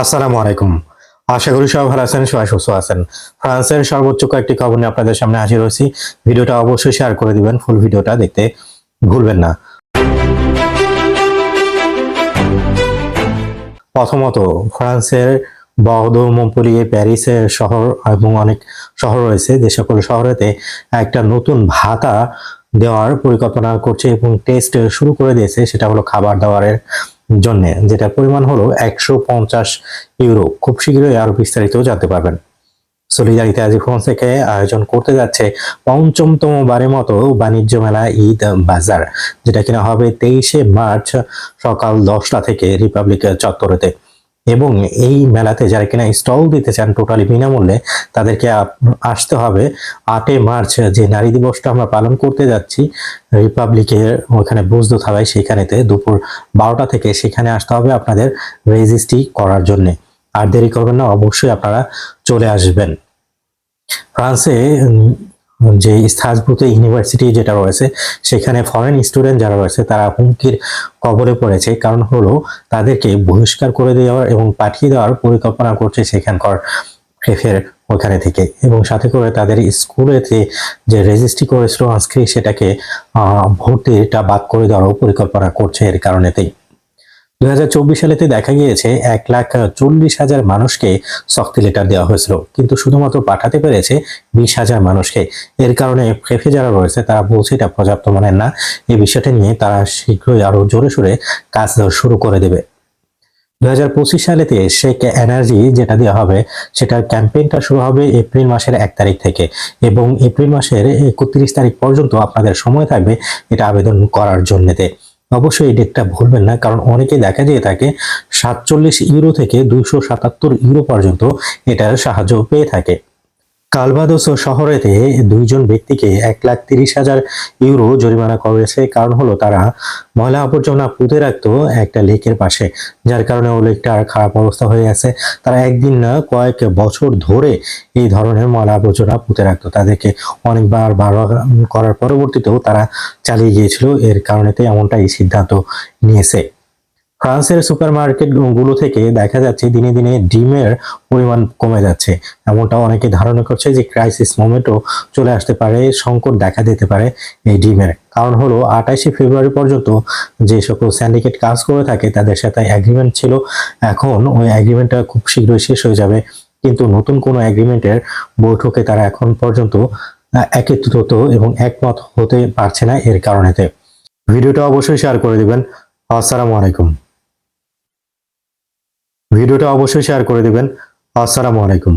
আসসালামু আলাইকুম। আশা করি সবাই ভালো আছেন, সবাই সুস্থ আছেন। ফ্রান্সের সর্বোচ্চ কয়েকটি খবর নিয়ে আপনাদের সামনে হাজির হয়েছি। ভিডিওটা অবশ্যই শেয়ার করে দিবেন, ফুল ভিডিওটা দেখতে ভুলবেন না। প্রথমত, ফ্রান্সের বর্দো মম্পলিয়ে, প্যারিসের শহর এবং অনেক শহর রয়েছে। যে সকল শহরেতে একটা নতুন ভাতা দেওয়ার পরিকল্পনা করছে এবং টেস্ট শুরু করে দিয়েছে, সেটা হলো খাবার দাবারের জন্য যেটা পরিমাণ হলো একশো পঞ্চাশ ইউরো। খুব শীঘ্রই আরও বিস্তারিত জানতে পারবেন। সলিদারিতে আজি ফ্রান্স থেকে আয়োজন করতে যাচ্ছে পঞ্চমতম বারের মতো বাণিজ্য মেলা ঈদ বাজার, যেটা কিনা হবে তেইশে মার্চ সকাল দশটা থেকে রিপাবলিক চত্বরেতে। এবং এই মেলাতে যারা কিনা স্টল দিতে চান টোটালি বিনামূল্যে, তাদেরকে আসতে হবে। আটই মার্চ যে নারী দিবসটা আমরা পালন করতে যাচ্ছি, রিপাবলিকের ওখানে বুঝদো থাবায় সেখানেতে দুপুর বারোটা থেকে সেখানে আসতে হবে আপনাদের রেজিস্ট্রি করার জন্য। আর দেরি করবেন না, অবশ্যই আপনারা চলে আসবেন। ফ্রান্সে যে স্থাসভূত ইউনিভার্সিটি যেটা রয়েছে, সেখানে ফরেন স্টুডেন্ট যারা রয়েছে, তারা হুমকির কবলে পড়েছে। কারণ হলো, তাদেরকে বহিষ্কার করে দেওয়ার এবং পাঠিয়ে দেওয়ার পরিকল্পনা করছে সেখানকার প্রেফের ওখানে থেকে। এবং সাথে করে তাদের স্কুলেতে যে রেজিস্ট্রি করেছিল সংস্কৃত, সেটাকে ভর্তিটা বাদ করে দেওয়ারও পরিকল্পনা করছে এর কারণেতেই। দুই হাজার চব্বিশ সালেতে দেখা গিয়েছে এক লাখ চল্লিশ হাজার মানুষকে শক্তি লেটার দেওয়া হয়েছিল। কিন্তু শুধুমাত্র পাঠাতে পেরেছে বিশ হাজার মানুষকে। এর কারণে ফেফে যারা রয়েছে, তারা বলছে এটা পর্যাপ্ত মানের না। এই বিষয়টা নিয়ে তারা শীঘ্রই আরও জোরে সোরে কাজ শুরু করে দেবে। দুই হাজার পঁচিশ সালেতে শেক এনার্জি যেটা দেওয়া হবে, সেটার ক্যাম্পেইনটা শুরু হবে এপ্রিল মাসের এক তারিখ থেকে। এবং এপ্রিল মাসের একত্রিশ তারিখ পর্যন্ত আপনাদের সময় থাকবে এটা আবেদন করার জন্যতে অবশ্যই এই ডেটটা ভুলবেন না, কারণ অনেকে দেখা যেয়ে থাকে সাতচল্লিশ ইউরো থেকে দুইশো সাতাত্তর ইউরো পর্যন্ত এটার সাহায্য পেয়ে থাকে। কালভাদোস শহরেতে দুইজন ব্যক্তিকে এক লাখ তিরিশ হাজার ইউরো জরিমানা করেছে। কারণ হলো তারা ময়লা আবর্জনা পুঁতে রাখতো একটা লেকের পাশে, যার কারণে ও লেকটার খারাপ অবস্থা হয়ে আছে। তারা একদিন না কয়েক বছর ধরে এই ধরনের ময়লা আবর্জনা পুঁতে রাখতো। তাদেরকে অনেকবার বারণ করার পরবর্তীতেও তারা চালিয়ে গিয়েছিল। এর কারণেতে এমনটা এই সিদ্ধান্ত নিয়েছে। ফ্রান্সের সুপার মার্কেটগুলো থেকে দেখা যাচ্ছে দিনে দিনে ডিমের পরিমাণ কমে যাচ্ছে। এমনটা অনেকে ধারণা করছে যে ক্রাইসিস মোমেন্টও চলে আসতে পারে, সংকট দেখা দিতে পারে এই ডিমের। কারণ হলো, আঠাশে ফেব্রুয়ারি পর্যন্ত যে সকল স্যান্ডিকেট কাজ করে থাকে, তাদের সাথে অ্যাগ্রিমেন্ট ছিল। এখন ওই এগ্রিমেন্টটা খুব শীঘ্রই শেষ হয়ে যাবে। কিন্তু নতুন কোনো এগ্রিমেন্টের বৈঠকে তারা এখন পর্যন্ত একত্রিত এবং একমত হতে পারছে না এর কারণেতে। ভিডিওটা অবশ্যই শেয়ার করে দিবেন। আসসালামু আলাইকুম। ভিডিওটা অবশ্যই শেয়ার করে দেবেন। আসসালামু আলাইকুম।